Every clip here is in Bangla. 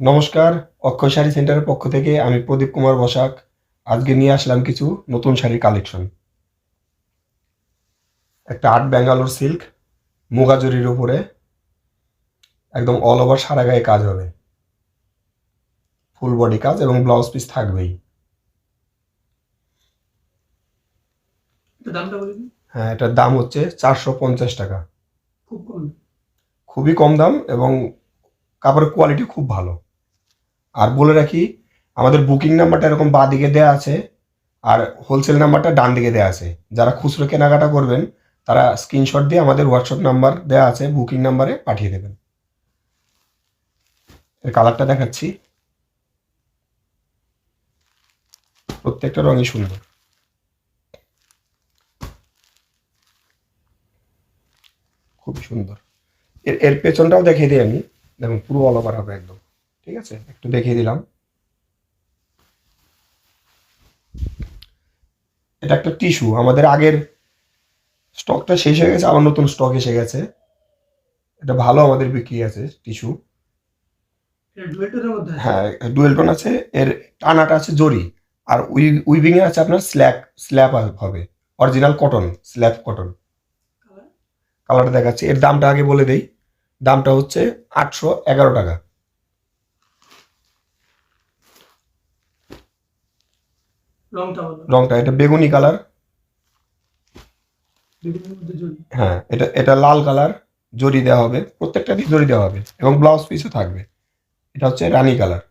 নমস্কার অক্ষয় শাড়ি সেন্টারের পক্ষ থেকে আমি প্রদীপ কুমার বসাক। আজকে নিয়ে আসলাম কিছু নতুন শাড়ির কালেকশন। একটা আট ব্যাঙ্গালোর সিল্ক মুগা জরির উপরে। একদম অল ওভার সারা গায়ে কাজ হবে। ফুল বডি কাজ এবং ব্লাউজ পিস থাকবেই। হ্যাঁ এটার দাম হচ্ছে চারশো পঞ্চাশ টাকা। খুব কম। খুবই কম দাম এবং কাপড়ের কোয়ালিটি খুব ভালো। আর বলে রাখি, আমাদের বুকিং নাম্বারটা এরকম বাঁ দিকে দেওয়া আছে, আর হোলসেল নাম্বারটা ডান দিকে দেওয়া আছে। যারা খুচরো কেনাকাটা করবেন, তারা স্ক্রিনশট দিয়ে আমাদের হোয়াটসঅ্যাপ নাম্বার দেওয়া আছে বুকিং নাম্বারে পাঠিয়ে দেবেন। এর কালারটা দেখাচ্ছি। প্রত্যেকটা রঙই সুন্দর। খুব সুন্দর। এর এর পেছনটাও দেখিয়ে দিই আমি। দেখুন পুরো অল ওভার হবে একদম। ঠিক আছে? একটু দেখিয়ে দিলাম। এটা একটা টিস্যু আমাদের আগের স্টকটা শেষ হয়ে গেছে আবার নতুন স্টক এসে গেছে। এটা ভালো আমাদের বিক্রি আছে টিস্যু হ্যাঁ ডুয়েল টোন আছে। এর টানাটা আছে জরি। আর উই উইভিং এ আছে আপনার স্ল্যাব স্ল্যাব হবে। Original cotton slab cotton colour কালারটা দেখাচ্ছি। এর দামটা আগে বলে দেই। দামটা হচ্ছে আটশো এগারো টাকা। রংটা এটা বেগুনি কালার। জড়ি। হ্যাঁ এটা এটা লাল কালার জরি দেওয়া হবে প্রত্যেকটা দিয়ে জরি দেওয়া হবে এবং ব্লাউজ পিসও থাকবে। এটা হচ্ছে রানী কালার।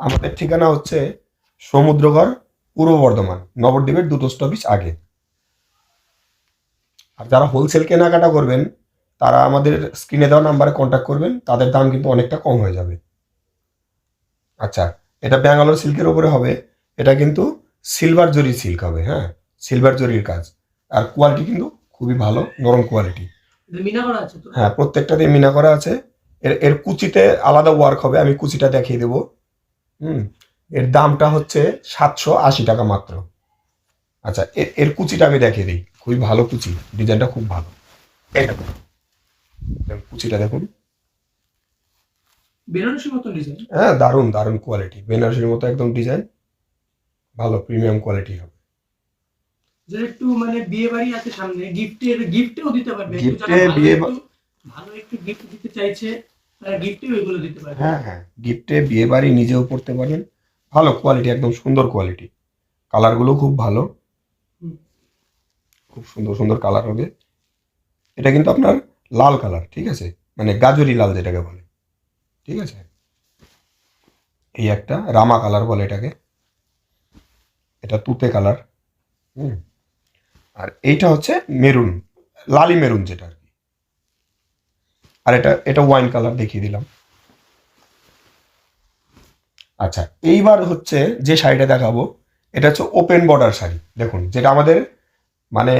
আমাদের ঠিকানা হচ্ছে সমুদ্রগড় পূর্ব বর্ধমান নবদ্বীপের দুটো স্টপিস আগে। আর যারা হোলসেল কেনাকাটা করবেন তারা আমাদের স্ক্রিনে দেওয়া নাম্বারে কন্ট্যাক্ট করবেন তাদের দাম কিন্তু অনেকটা কম হয়ে যাবে। আচ্ছা এটা ব্যাঙ্গালোর সিল্কের উপরে হবে এটা কিন্তু সিলভার জরি সিল্ক হবে হ্যাঁ সিলভার জরির কাজ। আর কোয়ালিটি কিন্তু খুবই ভালো নরম কোয়ালিটি মিনা করা আছে হ্যাঁ প্রত্যেকটা দিয়ে মিনা করা আছে। এর এর কুচিতে আলাদা ওয়ার্ক হবে আমি কুচিটা দেখিয়ে দেবো। হুম এর দামটা হচ্ছে সাতশো আশি টাকা মাত্র। আচ্ছা এর এর কুচিটা আমি দেখিয়ে দিই। খুবই ভালো কুচি ডিজাইনটা খুব ভালো। কুচিটা দেখুন। ডিজাইন? হ্যাঁ দারুণ দারুণ কোয়ালিটি বেনারসির মতো একদম ডিজাইন ভালো প্রিমিয়াম কোয়ালিটি হবে। যে একটু মানে বিয়ে বাড়ি আছে সামনে গিফটে গিফটেও দিতে পারবে। একটু Gift যারা এ ভালো বিয়ে ভালো একটু গিফট দিতে চাইছে তারা গিফটেও এগুলো দিতে পারবে। হ্যাঁ হ্যাঁ গিফটে বিয়ে বাড়ি নিজেও পড়তে পারেন ভালো কোয়ালিটি একদম সুন্দর কোয়ালিটি কালারগুলো খুব ভালো। খুব সুন্দর সুন্দর কালার হবে। এটা কিন্তু আপনার লাল কালার ঠিক আছে? মানে গাজরি লাল যেটাকে বলে। ঠিক আছে? এই একটা রামা কালার বলে এটাকে। এটা তুতে কালার হুম। আর এইটা হচ্ছে মেরুন, লালি মেরুন যেটা আর কি। আর এটা এটা ওয়াইন কালার দেখিয়ে দিলাম। আচ্ছা এইবার হচ্ছে যে শাড়িটা দেখাবো, এটা হচ্ছে ওপেন বর্ডার শাড়ি। দেখুন, যেটা আমাদের মানে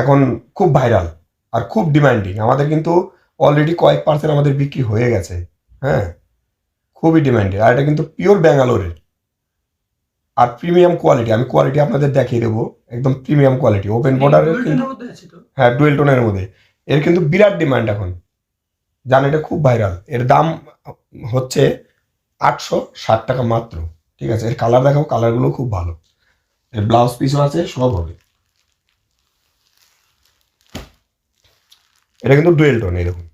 এখন খুব ভাইরাল আর খুব ডিমান্ডিং আমাদের কিন্তু অলরেডি কয়েক পার্সেন্ট আমাদের বিক্রি হয়ে গেছে। হ্যাঁ খুবই ডিমান্ডিং আর এটা কিন্তু পিওর ব্যাঙ্গালোরের আর প্রিমিয়াম কোয়ালিটি আমি কোয়ালিটি আপনাদের দেখিয়ে দেবো। একদম প্রিমিয়াম কোয়ালিটি ওপেন বর্ডারের হ্যাঁ ডুয়েল টোনের মধ্যে। এর কিন্তু বিরাট ডিমান্ড এখন। জান এটা খুব ভাইরাল এর দাম হচ্ছে আটশো ষাট টাকা মাত্র। ঠিক আছে? এর কালার দেখাও কালারগুলো খুব ভালো। এর ব্লাউজ পিসও আছে সব হবে। এটা কিন্তু ডুয়েল টোন দেখুন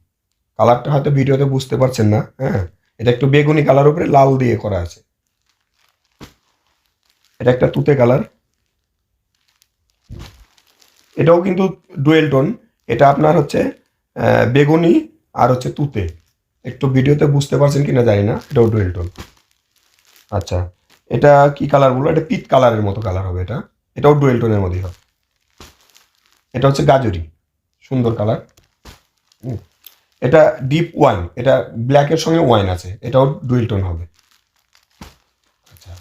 কালারটা হয়তো ভিডিওতে বুঝতে পারছেন না হ্যাঁ? এটা একটু বেগুনি কালার উপরে লাল দিয়ে করা আছে। এটা একটা তুতে কালার এটাও কিন্তু ডুয়েল টোন এটা আপনার হচ্ছে বেগুনি আর হচ্ছে তুতে। একটু ভিডিওতে বুঝতে পারছেন কি না জানি না, এটাও ডুয়েল টোন আচ্ছা এটা কি কালার বলব? এটা পিত কালারের মতো কালার হবে এটা। এটাও ডুয়েল টোনের মধ্যেই হবে। এটা হচ্ছে গাজরি। সুন্দর কালার এটা ডিপ ওয়াইন এটা ব্ল্যাকের সঙ্গে ওয়াইন আছে, এটাও ডুয়েল টোন হবে। আচ্ছা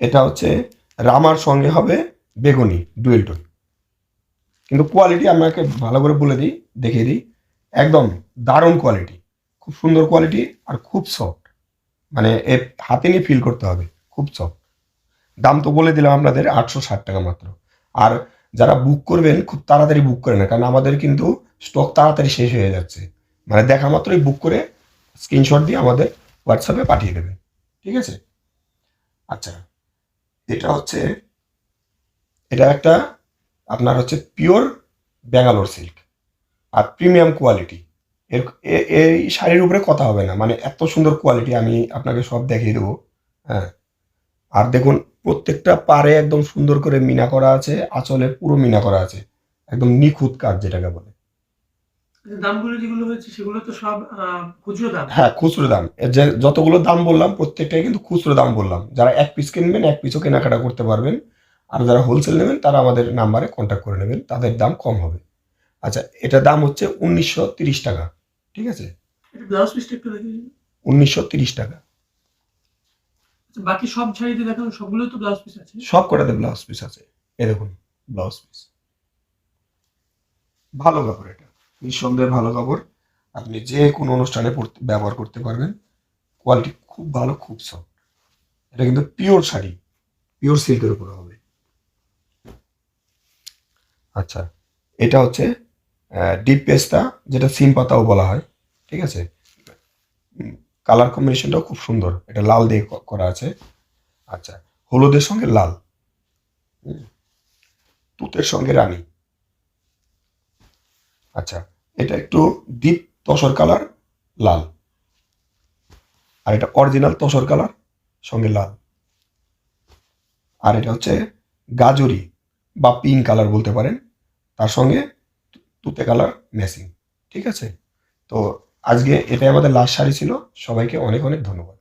এটা হচ্ছে রামার সঙ্গে হবে বেগুনি ডুয়েল টোন কিন্তু কোয়ালিটি আপনাকে ভালো করে বলে দিই, দেখিয়ে দিই। একদম দারুণ কোয়ালিটি খুব সুন্দর কোয়ালিটি আর খুব সফট মানে এ হাতে নিয়ে ফিল করতে হবে, খুব সফট দাম তো বলে দিলাম আপনাদের আটশো ষাট টাকা মাত্র। আর যারা বুক করবেন, খুব তাড়াতাড়ি বুক করে না কারণ আমাদের কিন্তু স্টক তাড়াতাড়ি শেষ হয়ে যাচ্ছে। মানে দেখা মাত্রই বুক করে স্ক্রিনশট দিয়ে আমাদের হোয়াটসঅ্যাপে পাঠিয়ে দেবেন ঠিক আছে? আচ্ছা এটা হচ্ছে, এটা একটা আপনার হচ্ছে পিওর ব্যাঙ্গালোর সিল্ক আর প্রিমিয়াম কোয়ালিটি এর এই শাড়ির উপরে কথা হবে না। মানে এত সুন্দর কোয়ালিটি আমি আপনাকে সব দেখিয়ে দেবো। হ্যাঁ। আর দেখুন, প্রত্যেকটা পারে একদম সুন্দর করে মিনা করা আছে আঁচলে পুরো মিনা করা আছে। একদম নিখুঁত কাজ যেটাকে বলে। দামগুলো যেগুলো হচ্ছে সেগুলো তো সব খুচরো দাম। হ্যাঁ খুচরো দাম। যে যতগুলো দাম বললাম প্রত্যেকটাই কিন্তু খুচরো দাম বললাম। যারা এক পিস কিনবেন এক পিসও কেনাকাটা করতে পারবেন। আর যারা হোলসেল নেবেন তারা আমাদের নাম্বারে কন্ট্যাক্ট করে নেবেন। তাদের দাম কম হবে। আচ্ছা এটার দাম হচ্ছে উনিশশো তিরিশ টাকা। ঠিক আছে? এটা ব্লাউজ পিসটা একটু দেখে উনিশশো তিরিশ টাকা। আচ্ছা, বাকি সব শাড়িতে দেখানো সবগুলো তো ব্লাউজ পিস আছে? সব কটাতে ব্লাউজ পিস আছে? এ দেখুন ব্লাউজ পিস ভালো কাপড় এটা। নিঃসন্দেহে ভালো কাপড়। আপনি যে কোনো অনুষ্ঠানে ব্যবহার করতে পারবেন। কোয়ালিটি খুব ভালো খুব সফট এটা কিন্তু পিওর শাড়ি। পিওর সিল্কের উপরে হবে। আচ্ছা এটা হচ্ছে ডিপ পেস্তা যেটা সিম পাতাও বলা হয়। ঠিক আছে? কালার কম্বিনেশনটাও খুব সুন্দর। এটা লাল দিয়ে করা আছে। আচ্ছা হলুদের সঙ্গে লাল। তুতের সঙ্গে রানী। আচ্ছা এটা একটু ডিপ তসর কালার লাল। আর এটা অরিজিনাল তসর কালার সঙ্গে লাল। আর এটা হচ্ছে গাজরি, বা পিঙ্ক কালার বলতে পারেন। তার সঙ্গে তুতে কালার ম্যাচিং ঠিক আছে? তো আজকে এটাই আমাদের লাস্ট শাড়ি ছিল। সবাইকে অনেক অনেক ধন্যবাদ।